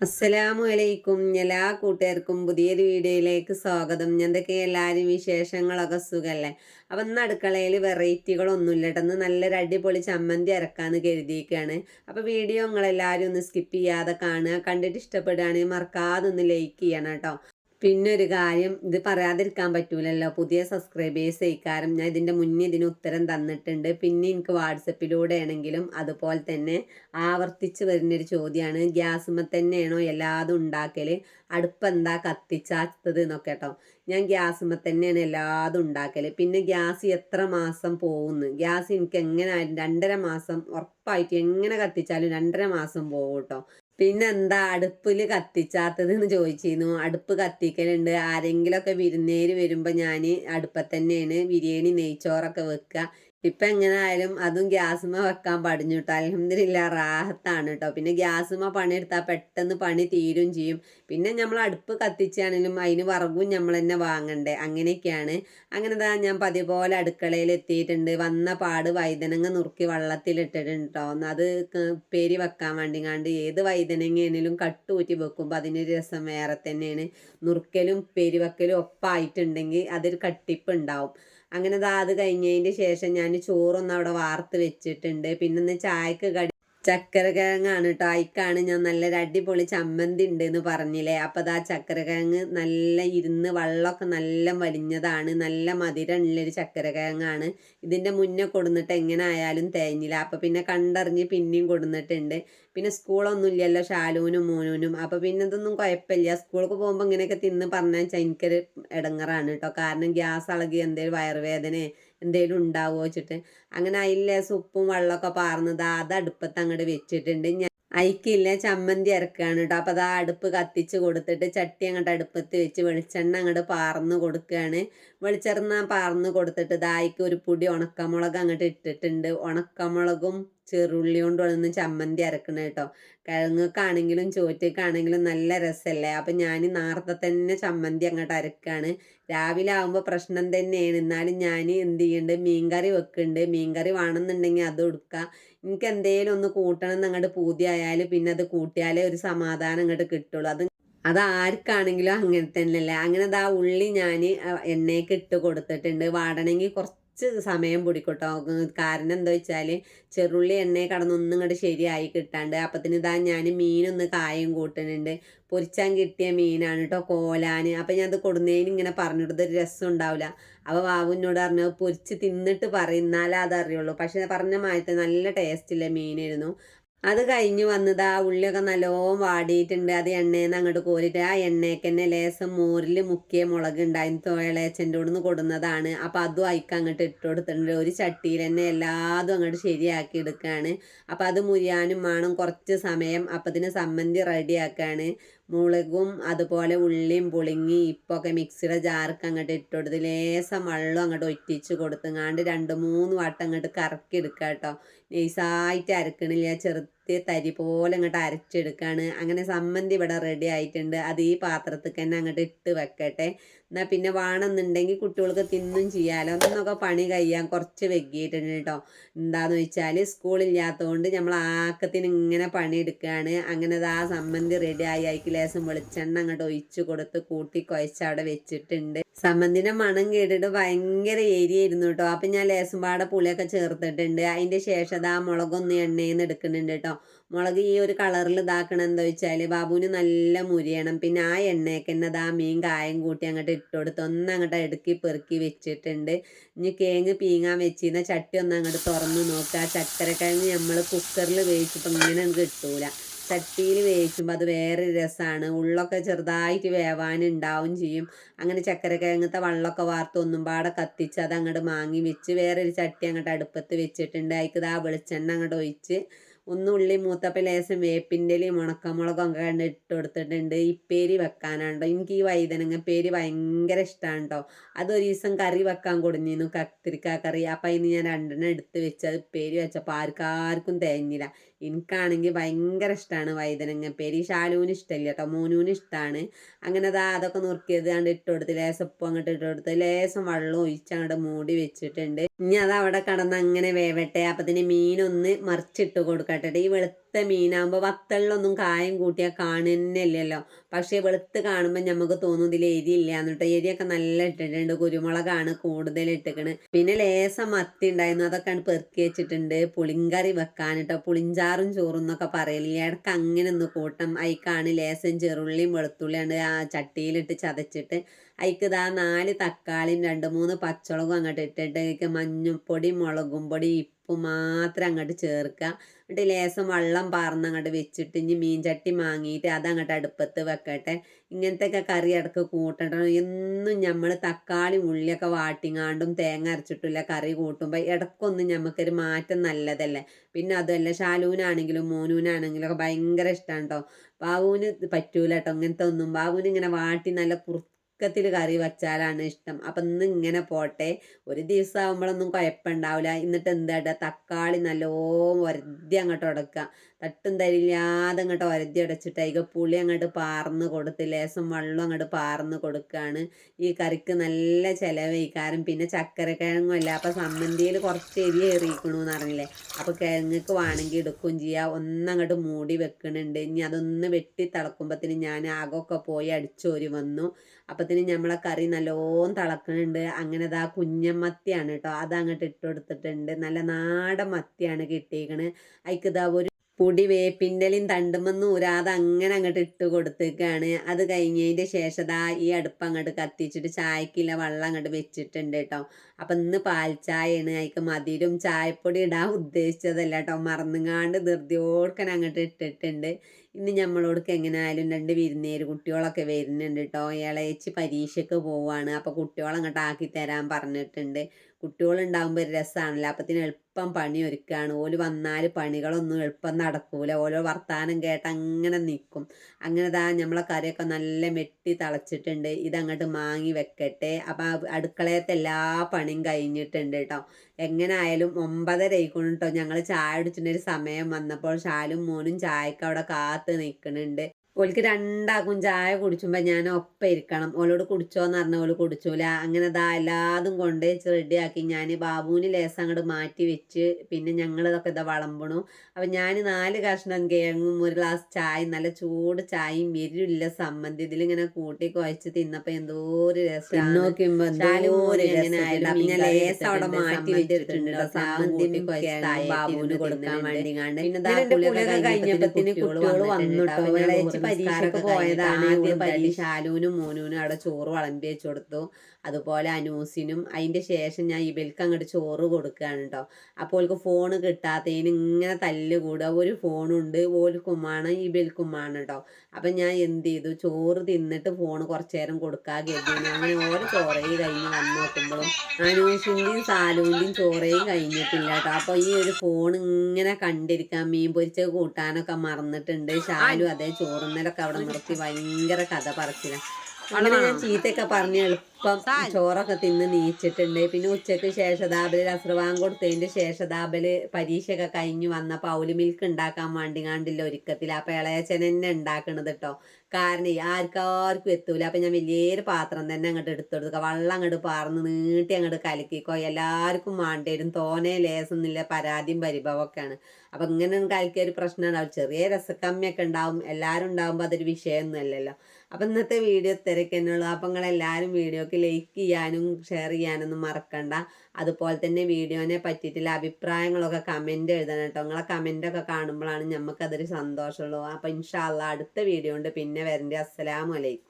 അസ്സലാമു അലൈക്കും എല്ലാ കൂട്ടുകാർക്കും പുതിയൊരു വീഡിയോയിലേക്ക് സ്വാഗതം. എന്തൊക്കെ എല്ലാവരും വിശേഷങ്ങളൊക്കെ സുഖമല്ലേ അപ്പം ഇന്ന് അടുക്കളയിൽ വെറൈറ്റികളൊന്നുമില്ല കേട്ടെന്ന് നല്ലൊരു അടിപൊളി ചമ്മന്തി ഇറക്കാന്ന് കരുതിയിരിക്കുകയാണ്. അപ്പോൾ വീഡിയോ നിങ്ങളെല്ലാവരും ഒന്ന് സ്കിപ്പ് ചെയ്യാതെ കാണുക. കണ്ടിട്ട് ഇഷ്ടപ്പെടുകയാണെങ്കിൽ മറക്കാതെ ഒന്ന് ലൈക്ക് ചെയ്യണം കേട്ടോ. പിന്നെ ഒരു കാര്യം ഇത് പറയാതിരിക്കാൻ പറ്റൂലല്ലോ. പുതിയ സബ്സ്ക്രൈബേഴ്സ് ഇക്കാരം ഞാൻ ഇതിന്റെ മുന്നേ ഇതിന് ഉത്തരം തന്നിട്ടുണ്ട്. പിന്നെ എനിക്ക് വാട്സപ്പിലൂടെ ആണെങ്കിലും അതുപോലെ തന്നെ ആവർത്തിച്ച് വരുന്നൊരു ചോദ്യമാണ് ഗ്യാസുമ്മ തന്നെയാണോ എല്ലാതും ഉണ്ടാക്കൽ അടുപ്പ് എന്താ കത്തിച്ചാത്തത് എന്നൊക്കെ കേട്ടോ. ഞാൻ ഗ്യാസുമ്മ തന്നെയാണ് എല്ലാതും ഉണ്ടാക്കൽ പിന്നെ ഗ്യാസ് എത്ര മാസം പോകുന്നു? ഗ്യാസ് എനിക്ക് എങ്ങനെ രണ്ടര മാസം ഉറപ്പായിട്ട് എങ്ങനെ കത്തിച്ചാലും രണ്ടര മാസം പോകും കേട്ടോ. പിന്നെന്താ അടുപ്പിൽ കത്തിച്ചാത്തത് എന്ന് ചോദിച്ചിരുന്നു. അടുപ്പ് കത്തിക്കലുണ്ട്. ആരെങ്കിലുമൊക്കെ വിരുന്നേര് വരുമ്പോൾ ഞാൻ അടുപ്പത്തന്നെയാണ് ബിരിയാണി നെയ്ച്ചോറൊക്കെ വെക്കുക ഇപ്പം എങ്ങനായാലും അതും ഗ്യാസുമ വെക്കാൻ പടിഞ്ഞു കേട്ടോ അലഹമില്ല റാഹത്താണ് കേട്ടോ പിന്നെ ഗ്യാസുമ പണിയെടുത്താൽ പെട്ടെന്ന് പണി തീരും ചെയ്യും. പിന്നെ നമ്മൾ അടുപ്പ് കത്തിച്ചാണെങ്കിലും അതിന് വറകും നമ്മൾ തന്നെ വാങ്ങണ്ടേ. അങ്ങനെയൊക്കെയാണ്. അങ്ങനെ താ ഞാൻ പതിപോലെ അടുക്കളയിൽ എത്തിയിട്ടുണ്ട്. വന്ന പാട് വൈതനങ്ങ നുറുക്കി വള്ളത്തിലിട്ടിട്ടുണ്ട് കേട്ടോ അത് പേരി വെക്കാൻ വേണ്ടി കണ്ട് ഏത് വൈതനങ്ങയാണെങ്കിലും കട്ടുകൂറ്റി വെക്കുമ്പോൾ അതിനൊരു രസം വേറെ തന്നെയാണ്. നുറുക്കലും പെരിവെക്കലും ഒപ്പായിട്ടുണ്ടെങ്കിൽ അതൊരു കട്ടിപ്പ് ഉണ്ടാവും അങ്ങനെ അത് കഴിഞ്ഞതിന് ശേഷം ഞാൻ ചോറൊന്നും അവിടെ വാർത്ത് വെച്ചിട്ടുണ്ട്. പിന്നെ ഒന്ന് ചായക്ക് കടി ചക്കര കിഴങ്ങാണ് കേട്ടോ അയക്കാണ് ഞാൻ നല്ലൊരു അടിപൊളി ചമ്മന്തി ഉണ്ട് എന്ന് പറഞ്ഞില്ലേ. അപ്പോൾ അത് ആ ചക്കര കിഴങ്ങ് നല്ല ഇരുന്ന് വെള്ളമൊക്കെ നല്ല വലിഞ്ഞതാണ്. നല്ല മധുരമുള്ളൊരു ചക്കര കിഴങ്ങാണ് ഇതിന്റെ മുന്നേ കൊടുന്നിട്ട് എങ്ങനെ ആയാലും തേഞ്ഞില്ല. അപ്പോൾ പിന്നെ കണ്ടറിഞ്ഞ് പിന്നെയും കൊടുന്നിട്ടുണ്ട്. പിന്നെ സ്കൂളൊന്നും ഇല്ലല്ലോ ഷാലൂനും മോനൂനും അപ്പോൾ പിന്നെ ഇതൊന്നും കുഴപ്പമില്ല. സ്കൂൾക്ക് പോകുമ്പോൾ ഇങ്ങനെയൊക്കെ തിന്ന് പറഞ്ഞാൽ എനിക്കൊരു ഇടങ്ങറാണ് കേട്ടോ കാരണം ഗ്യാസ് അളകി എന്തെങ്കിലും വയറുവേദന എന്തെങ്കിലും ഉണ്ടാവുമോ വെച്ചിട്ട്. അങ്ങനെ അതിലെ സുപ്പും വെള്ളമൊക്കെ പാർന്നത് അത് അടുപ്പത്ത് അങ്ങോട്ട് വെച്ചിട്ടുണ്ട്. ഞാൻ അയക്കില്ല ചമ്മന്തി ഇറക്കുകയാണ് കേട്ടോ അപ്പോൾ അത് അടുപ്പ് കത്തിച്ച് കൊടുത്തിട്ട് ചട്ടി അങ്ങോട്ട് അടുപ്പത്ത് വെച്ച് വെളിച്ചെണ്ണ അങ്ങോട്ട് പാർന്ന് കൊടുക്കുകയാണ് വെളിച്ചെണ്ണ പാർന്ന് കൊടുത്തിട്ട് ഇതായിക്ക് ഒരു പൊടി ഉണക്കമുളക് അങ്ങോട്ട് ഇട്ടിട്ടുണ്ട്. ഉണക്കമുളകും ചെറുള്ളി കൊണ്ടുവന്ന് ചമ്മന്തി അരക്കണ കേട്ടോ കിഴങ്ങക്കാണെങ്കിലും ചോറ്റക്കാണെങ്കിലും നല്ല രസമല്ലേ അപ്പം ഞാൻ നേരത്തെ തന്നെ ചമ്മന്തി അങ്ങോട്ട് അരക്കുകയാണ് രാവിലെ ആകുമ്പോൾ പ്രശ്നം തന്നെയാണ്. എന്നാലും ഞാൻ എന്ത് ചെയ്യുന്നുണ്ട് മീൻകറി വെക്കുന്നുണ്ട് മീൻകറി വേണമെന്നുണ്ടെങ്കിൽ അത് കൊടുക്കുക എനിക്ക് എന്തെങ്കിലും ഒന്ന് കൂട്ടണം എന്ന് അങ്ങോട്ട് പൂതിയായാൽ പിന്നെ അത് കൂട്ടിയാലേ ഒരു സമാധാനം അങ്ങോട്ട് കിട്ടുള്ളൂ. അത് അത് ആർക്കാണെങ്കിലും അങ്ങനെ തന്നെയല്ലേ. അങ്ങനെ ആ ഉള്ളി ഞാൻ എണ്ണയ്ക്ക് ഇട്ട് കൊടുത്തിട്ടുണ്ട്. വാടണമെങ്കിൽ കുറച്ച് കുറച്ച് സമയം പിടിക്കട്ടോ. കാരണം എന്താ വെച്ചാൽ ചെറുള്ളി എണ്ണയെ കടന്നൊന്നും ഇങ്ങോട്ട് ശരിയായി കിട്ടാണ്ട്. അപ്പത്തിന് ഇതാ ഞാൻ മീനൊന്ന് കായം കൂട്ടുന്നുണ്ട് പൊരിച്ചാൻ കിട്ടിയ മീനാണ് കേട്ടോ കോലാന്. അപ്പം ഞാൻ അത് കൊടുന്നതിന് ഇങ്ങനെ പറഞ്ഞിട്ട് ഒരു രസം ഉണ്ടാവില്ല അപ്പോൾ വാവുന്നോട് പറഞ്ഞു പൊരിച്ച് തിന്നിട്ട് പറയുന്നാലേ അതറിയുള്ളൂ. പക്ഷെ പറഞ്ഞ മാറ്റത്തെ നല്ല ടേസ്റ്റുള്ള മീനായിരുന്നു. അത് കഴിഞ്ഞ് വന്നത് ആ ഉള്ളിയൊക്കെ നല്ലോണം വാടിയിട്ടുണ്ട്. അത് എണ്ണയിൽ നിന്ന് അങ്ങോട്ട് കോരിട്ട് ആ എണ്ണയ്ക്ക് തന്നെ ലേസം മോരിൽ മുക്കിയ മുളക് ഉണ്ടായിരുന്നു തോളേച്ചന്റെ കൂടെ നിന്ന് കൊടുന്നതാണ്. അപ്പോൾ അതും അയക്ക് അങ്ങോട്ട് ഇട്ട് കൊടുത്തിട്ടുണ്ട്. ഒരു ചട്ടിയിൽ തന്നെ എല്ലാതും അങ്ങോട്ട് ശരിയാക്കി എടുക്കുകയാണ് അപ്പോൾ അത് മുരിയാനും വേണം കുറച്ച് സമയം അപ്പം ഇതിന് സമ്മന്തി റെഡിയാക്കുകയാണ് മുളകും അതുപോലെ ഉള്ളിയും പുളിങ്ങി ഇപ്പൊക്കെ മിക്സിയുടെ ജാർക്ക് അങ്ങോട്ട് ഇട്ടുകൊടുത്ത് ലേസം വെള്ളം അങ്ങോട്ട് ഒറ്റിച്ച് കൊടുത്തുങ്ങാണ്ട് രണ്ട് മൂന്ന് വട്ടം അങ്ങോട്ട് കറക്കി എടുക്കുക കേട്ടോ നൈസായിട്ട് അരക്കണില്ല ചെറുത്തി തരി പോലെ അങ്ങോട്ട് അരച്ചെടുക്കുകയാണ് അങ്ങനെ സമ്മന്തി ഇവിടെ റെഡി ആയിട്ടുണ്ട്. അത് ഈ പാത്രത്തിൽ തന്നെ അങ്ങോട്ട് ഇട്ട് വെക്കട്ടെ. എന്നാൽ പിന്നെ വേണമെന്നുണ്ടെങ്കിൽ കുട്ടികൾക്ക് തിന്നും ചെയ്യാലോ. ഒന്നൊക്കെ പണി കഴിയാൻ കുറച്ച് വെക്കിയിട്ടുണ്ട് കേട്ടോ. എന്താന്ന് വെച്ചാൽ സ്കൂളില്ലാത്തതുകൊണ്ട് നമ്മൾ ആക്കത്തിന് ഇങ്ങനെ പണിയെടുക്കുകയാണ് അങ്ങനെ ആ സമ്മന്തി റെഡി ആയി. അതിക്ക് ലേശം വെളിച്ചെണ്ണ അങ്ങോട്ട് ഒഴിച്ച് കൊടുത്ത് കൂട്ടി കുഴച്ച് അവിടെ വെച്ചിട്ടുണ്ട്. സമ്മന്തിന്റെ മണം കേട്ടിട്ട് ഭയങ്കര ഏരിയായിരുന്നു കേട്ടോ. അപ്പം ഞാൻ ലേശം പാടെ പുളിയൊക്കെ ചേർത്തിട്ടുണ്ട്. അതിന്റെ ശേഷം ആ മുളകൊന്ന് എണ്ണയിൽ നിന്ന് എടുക്കുന്നുണ്ട് കേട്ടോ. മുളക് ഈ ഒരു കളറിൽ ഇതാക്കണം എന്താ വെച്ചാൽ ബാബുവിന് നല്ല മുരിയണം. പിന്നെ ആ എണ്ണയൊക്കെ തന്നെ ആ മീൻ കായം കൂട്ടി അങ്ങോട്ട് ഇട്ട് കൊടുത്ത് ഒന്ന് അങ്ങോട്ട് ഇടുക്കി പെറുക്കി വെച്ചിട്ടുണ്ട്. ഇനി കേങ്ങ് പീങ്ങാൻ വെച്ചിരുന്ന ചട്ടി ഒന്ന് അങ്ങോട്ട് തുറന്ന് നോക്കുക ചക്കരക്കിഴങ്ങ് നമ്മൾ കുക്കറിൽ വേവിച്ചപ്പോൾ ഇങ്ങനെ കിട്ടൂല. ചട്ടിയിൽ വേവിക്കുമ്പോൾ അത് വേറെ രസമാണ് ഉള്ളൊക്കെ ചെറുതായിട്ട് വേവാനുണ്ടാവും ചെയ്യും. അങ്ങനെ ചക്കരക്കിഴങ്ങത്തെ വെള്ളമൊക്കെ വാർത്ത് ഒന്നും പാടെ കത്തിച്ച് അത് അങ്ങോട്ട് മാങ്ങി വെച്ച് വേറൊരു ചട്ടി അങ്ങോട്ട് അടുപ്പത്ത് വെച്ചിട്ടുണ്ട്. അതിക്ക് ആ വെളിച്ചെണ്ണ അങ്ങോട്ട് ഒഴിച്ച് ഒന്നുള്ളി മൂത്തപ്പം ലേശം വേപ്പിന്റെലയും ഉണക്കമുളകും ഒക്കെ കണ്ട് ഇട്ട് കൊടുത്തിട്ടുണ്ട്. ഇപ്പേരി വെക്കാനാണ്ടോ എനിക്ക് ഈ വൈതനങ്ങ പേര് ഭയങ്കര ഇഷ്ടമാണ് കേട്ടോ അതൊരു ദിവസം കറി വെക്കാൻ കൊടുന്നിരുന്നു കത്തിരിക്ക കറി. അപ്പം അതിന് ഞാൻ രണ്ടെണ്ണം എടുത്ത് വെച്ച് അത് പേര് വെച്ചപ്പോൾ ആർക്കാർക്കും തേഞ്ഞില്ല. എനിക്കാണെങ്കിൽ ഭയങ്കര ഇഷ്ടമാണ് പേരി ഷാലുവിന് ഇഷ്ടമില്ല കേട്ടോ മോനൂന് ഇഷ്ടമാണ് അങ്ങനെ അതാ അതൊക്കെ നുറുക്കിയത് കണ്ട് ഇട്ട് കൊടുത്ത് ലേസം ഉപ്പ് അങ്ങോട്ട് ഇട്ട് കൊടുത്ത് ലേസം വെള്ളം ഒഴിച്ച് അങ്ങോട്ട് മൂടി വെച്ചിട്ടുണ്ട്. ഇനി അത് അവിടെ കടന്ന് അങ്ങനെ വേവട്ടെ. അപ്പത്തിന് മീനൊന്ന് മറിച്ചിട്ട് കൊടുക്കട്ടെ ഈ വെളുത്ത വെളുത്ത മീനാകുമ്പോൾ വത്തളിലൊന്നും കായം കൂട്ടിയാൽ കാണുന്നില്ലല്ലോ പക്ഷേ വെളുത്ത് കാണുമ്പോൾ നമുക്ക് തോന്നും ഇതിൽ എരി ഇല്ല എന്നിട്ട് എരിയൊക്കെ നല്ല ഇട്ടിട്ടുണ്ട്. കുരുമുളകാണ് കൂടുതൽ ഇട്ടിക്കണ്. പിന്നെ ലേസം മത്തി ഉണ്ടായിരുന്നു. അതൊക്കെയാണ് പെറുക്കി വെച്ചിട്ടുണ്ട്. പുളിങ്കറി വെക്കാനിട്ടോ പുളിഞ്ചാറും ചോറും എന്നൊക്കെ പറയില്ല ഇടയ്ക്ക് അങ്ങനെ ഒന്ന് കൂട്ടം. അയിക്കാണ് ലേസം ചെറുള്ളിയും വെളുത്തുള്ളിയാണ് ആ ചട്ടിയിലിട്ട് ചതച്ചിട്ട് അതിക്ക് ഇതാ നാല് തക്കാളിയും രണ്ട് മൂന്ന് പച്ചമുളകും അങ്ങോട്ട് ഇട്ടിട്ട് അതിക്ക് മഞ്ഞൾപ്പൊടി മുളകും പൊടി ഉപ്പ് മാത്രം അങ്ങോട്ട് ചേർക്കുക എന്നിട്ട് ലേസം വെള്ളം പാർന്ന് അങ്ങോട്ട് വെച്ചിട്ട് ഇനി മീൻ ചട്ടി വാങ്ങിയിട്ട് അത് അങ്ങോട്ട് അടുപ്പത്ത് വെക്കട്ടെ. ഇങ്ങനത്തെയൊക്കെ കറി ഇടയ്ക്ക് കൂട്ടണം എന്നും നമ്മൾ തക്കാളി ഉള്ളിയൊക്കെ വാട്ടിങ്ങാണ്ടും തേങ്ങ അരച്ചിട്ടില്ല കറി കൂട്ടുമ്പോൾ ഇടക്കൊന്നും നമുക്കൊരു മാറ്റം നല്ലതല്ലേ. പിന്നെ അതുമല്ല ഷാലൂനാണെങ്കിലും മോനൂനാണെങ്കിലും ഒക്കെ ഭയങ്കര ഇഷ്ടമാണ് കേട്ടോ ബാബുവിന് പറ്റൂല കേട്ടോ ഇങ്ങനത്തെ ഒന്നും ബാബുവിന് ഇങ്ങനെ വാട്ടി നല്ല കുറു ചുരുക്കത്തിൽ കറി വെച്ചാലാണ് ഇഷ്ടം. അപ്പം ഇന്ന് ഇങ്ങനെ പോട്ടെ. ഒരു ദിവസം ആകുമ്പോഴൊന്നും കുഴപ്പമുണ്ടാവില്ല. എന്നിട്ട് എന്താ തക്കാളി നല്ലോണം ഒരതി അങ്ങോട്ട് ഉടക്കുക. തട്ടും തരില്ലാതെ അങ്ങോട്ട് ഒരതി അടച്ചിട്ട് അതിൽ പുളി അങ്ങോട്ട് പാർന്ന് കൊടുത്ത് ലേസം വെള്ളം അങ്ങോട്ട് പാർന്ന് കൊടുക്കുകയാണ്. ഈ കറിക്ക് നല്ല ചിലവഴിക്കാരും പിന്നെ ചക്കര കിഴങ്ങും അല്ല. അപ്പം സമ്മന്തിയിൽ കുറച്ച് എരി ഏറിയിക്കണമെന്ന് അറിഞ്ഞില്ലേ? അപ്പോൾ കിഴങ്ങക്ക് വേണമെങ്കിൽ എടുക്കുകയും ചെയ്യുക ഒന്നങ്ങോട്ട് മൂടി വെക്കണുണ്ട്. ഇനി അതൊന്ന് വെട്ടി തിളക്കുമ്പോഴത്തേന് ഞാൻ ആകൊക്കെ പോയി അടിച്ചോരി വന്നു. അപ്പത്തിന് നമ്മളെ കറി നല്ലോണം തിളക്കുന്നുണ്ട് അങ്ങനെ ഇതാ കുഞ്ഞമ്മത്തിയാണ് കേട്ടോ അത് അങ്ങോട്ട് ഇട്ട് കൊടുത്തിട്ടുണ്ട് നല്ല നാടൻ മത്തിയാണ് കിട്ടിയേക്കണ്. അതിക്കിതാ ഒരു പൊടി വേപ്പിന്റെലും തണ്ടുമെന്ന് ഊരാതെ അങ്ങനെ അങ്ങോട്ട് ഇട്ട് കൊടുത്തേക്കാണ്. അത് കഴിഞ്ഞതിന്റെ ശേഷം ഈ അടുപ്പ് അങ്ങോട്ട് കത്തിച്ചിട്ട് ചായക്കില്ല വെള്ളം അങ്ങോട്ട് വെച്ചിട്ടുണ്ട് കേട്ടോ അപ്പം ഇന്ന് പാൽ ചായയാണ് അതിക്ക് മതിലും ചായപ്പൊടി ഇടാൻ ഉദ്ദേശിച്ചതല്ല കേട്ടോ മറന്നുങ്ങാണ്ട് ധൃതിയോടുക്കൻ അങ്ങോട്ട് ഇട്ടിട്ടുണ്ട്. ഇന്ന് നമ്മളോടൊക്കെ എങ്ങനെ ആയാലും രണ്ട് വിരുന്നേര് കുട്ടികളൊക്കെ വരുന്നുണ്ട് കേട്ടോ ഇളയച്ച് പരീക്ഷയ്ക്ക് പോവാണ്. അപ്പോൾ കുട്ടികളങ്ങോട്ട് ആക്കി തരാൻ പറഞ്ഞിട്ടുണ്ട്. കുട്ടികളുണ്ടാകുമ്പോൾ ഒരു രസമാണല്ലോ അപ്പത്തിന് എളുപ്പം പണി ഒരുക്കുകയാണ് ഓൽ വന്നാൽ പണികളൊന്നും എളുപ്പം നടക്കൂല. ഓരോ വർത്താനം കേട്ട് അങ്ങനെ നിൽക്കും അങ്ങനെ താ നമ്മളെ കറിയൊക്കെ നല്ല മെട്ടി തളച്ചിട്ടുണ്ട്. ഇതങ്ങോട്ട് മാങ്ങി വെക്കട്ടെ. അപ്പം അടുക്കളയത്തെ എല്ലാ പണിയും കഴിഞ്ഞിട്ടുണ്ട് കേട്ടോ എങ്ങനെ ആയാലും ഒമ്പതര ആയിക്കൊണ്ട് കേട്ടോ ഞങ്ങൾ ചായ കുടിച്ചിട്ട് ഒരു സമയം വന്നപ്പോൾ ഷാലും മോനും ചായക്ക് അവിടെ കാത്ത് നിൽക്കുന്നുണ്ട് ഓൾക്ക് രണ്ടാക്കും ചായ കുടിച്ചുമ്പോൾ ഞാൻ ഒപ്പം ഇരിക്കണം. ഓളോട് കുടിച്ചോന്ന് പറഞ്ഞാൽ ഓൽ കുടിച്ചൂല. അങ്ങനെ ഇതാ എല്ലാതും കൊണ്ട് റെഡിയാക്കി ഞാൻ ബാബുവിന് ലേസം അങ്ങോട്ട് മാറ്റി വെച്ച് പിന്നെ ഞങ്ങൾ ഇതൊക്കെ ഇതാ വളമ്പണു. അപ്പം ഞാൻ നാല് കഷ്ണം കിഴങ്ങും ഒരു ഗ്ലാസ് ചായ നല്ല ചൂട് ചായയും എരിവില്ല സമ്മന്തി ഇതിലിങ്ങനെ കൂട്ടി കുഴച്ച് തിന്നപ്പോൾ എന്തോ ഒരു രസം. നോക്കുമ്പോൾ ഞാൻ ലേസം അവിടെ മാറ്റി വെച്ചിട്ടുണ്ട് ബാബുവിന് കൊടുക്കാൻ വേണ്ടി പിന്നെ കഴിഞ്ഞപ്പത്തിന് കുട്ടികൾ വന്നിട്ടോ പരീക്ഷയ്ക്ക് പോയതാണ്. ആദ്യം പരീക്ഷ ശാലുവിനും മോനൂനും അവിടെ ചോറ് വിളമ്പി വെച്ച് കൊടുത്തു അതുപോലെ അനൂസിനും അതിന്റെ ശേഷം ഞാൻ ഇവൽക്ക് അങ്ങോട്ട് ചോറ് കൊടുക്കുകയാണ് കേട്ടോ. അപ്പോൾ ഓൾക്ക് ഫോൺ കിട്ടാത്തതിന് ഇങ്ങനെ തല്ല് കൂടുക ഒരു ഫോണുണ്ട്. ഓൽക്കുമാണ് ഇവൽക്കുമാണ് കേട്ടോ. അപ്പം ഞാൻ എന്ത് ചെയ്തു? ചോറ് തിന്നിട്ട് ഫോൺ കുറച്ചേരം കൊടുക്കാൻ കരുതി. അങ്ങനെ ഓരോ ചോറയും കഴിഞ്ഞ് വന്ന് നോക്കുമ്പോഴും അനൂസിന്റെയും സാലുവിന്റെയും ചോറയും കഴിഞ്ഞിട്ടില്ല കേട്ടോ. അപ്പോൾ ഈ ഒരു ഫോൺ ഇങ്ങനെ കണ്ടിരിക്കാൻ മീൻ പൊരിച്ച കൂട്ടാനൊക്കെ മറന്നിട്ടുണ്ട്. ശാലു അതേ ചോറുന്നലൊക്കെ അവിടെ നിർത്തി ഭയങ്കര കഥ പറച്ചിലാണ് അങ്ങനെ ഞാൻ ചീത്തയൊക്കെ പറഞ്ഞ് എളുപ്പം ചോറൊക്കെ തിന്ന് നീച്ചിട്ടുണ്ട്. പിന്നെ ഉച്ചയ്ക്ക് ശേഷതാബൽ അസ്രവാൻ കൊടുത്തതിന്റെ ശേഷതാബൽ പരീക്ഷയൊക്കെ കഴിഞ്ഞു വന്നപ്പോൾ അവൽ മിൽക്ക് ഉണ്ടാക്കാൻ വേണ്ടി കണ്ടില്ല ഒരുക്കത്തിൽ അപ്പൊ ഇളയച്ചൻ തന്നെ ഉണ്ടാക്കണത് കേട്ടോ കാരണം ആർക്കാർക്കും എത്തൂല. അപ്പൊ ഞാൻ വലിയൊരു പാത്രം തന്നെ അങ്ങോട്ട് എടുത്തെടുക്കുക വെള്ളം അങ്ങോട്ട് പാർന്ന് നീട്ടി അങ്ങോട്ട് കലക്കിക്കോ എല്ലാവർക്കും വേണ്ടേരും തോനെ ലേസൊന്നുമില്ല. പരാതിയും പരിഭവമൊക്കെയാണ്. അപ്പൊ ഇങ്ങനെ കലക്കിയ ഒരു പ്രശ്നം ഉണ്ടാവും ചെറിയ രസക്കമ്മിയൊക്കെ ഉണ്ടാവും. എല്ലാവരും ഉണ്ടാവുമ്പോൾ അതൊരു വിഷയമൊന്നും അല്ലല്ലോ അപ്പം ഇന്നത്തെ വീഡിയോ തിരക്കെന്നുള്ളൂ അപ്പം നിങ്ങളെല്ലാവരും വീഡിയോക്ക് ലൈക്ക് ചെയ്യാനും ഷെയർ ചെയ്യാനൊന്നും മറക്കണ്ട. അതുപോലെ തന്നെ വീഡിയോനെ പറ്റിയിട്ടുള്ള അഭിപ്രായങ്ങളൊക്കെ കമന്റ് എഴുതണം കേട്ടോ. നിങ്ങളെ കമന്റൊക്കെ കാണുമ്പോഴാണ് നമുക്കതൊരു സന്തോഷമുള്ളൂ. അപ്പം ഇൻഷാല്ല അടുത്ത വീഡിയോ ഉണ്ട് പിന്നെ വരണ്ടേ. അസ്സലാമലൈക്കും